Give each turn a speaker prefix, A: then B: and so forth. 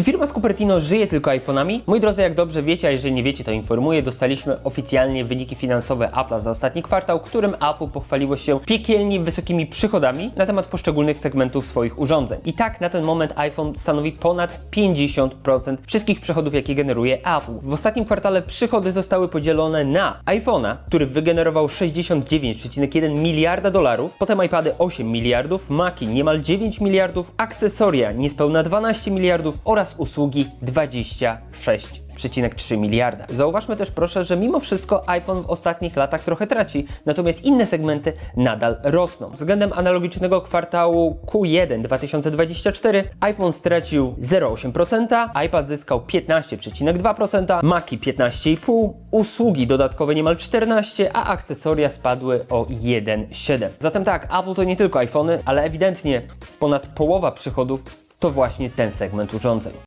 A: Czy firma z Cupertino żyje tylko iPhone'ami? Moi drodzy, jak dobrze wiecie, a jeżeli nie wiecie, to informuję, dostaliśmy oficjalnie wyniki finansowe Apple'a za ostatni kwartał, którym Apple pochwaliło się piekielnie wysokimi przychodami na temat poszczególnych segmentów swoich urządzeń. I tak na ten moment iPhone stanowi ponad 50% wszystkich przychodów, jakie generuje Apple. W ostatnim kwartale przychody zostały podzielone na iPhone'a, który wygenerował 69,1 miliarda dolarów, potem iPady 8 miliardów, Maci niemal 9 miliardów, akcesoria niespełna 12 miliardów oraz usługi 26,3 miliarda. Zauważmy też proszę, że mimo wszystko iPhone w ostatnich latach trochę traci, natomiast inne segmenty nadal rosną. Względem analogicznego kwartału Q1 2024 iPhone stracił 0,8%, iPad zyskał 15,2%, Maci 15,5%, usługi dodatkowe niemal 14%, a akcesoria spadły o 1,7%. Zatem tak, Apple to nie tylko iPhony, ale ewidentnie ponad połowa przychodów to właśnie ten segment urządzeń.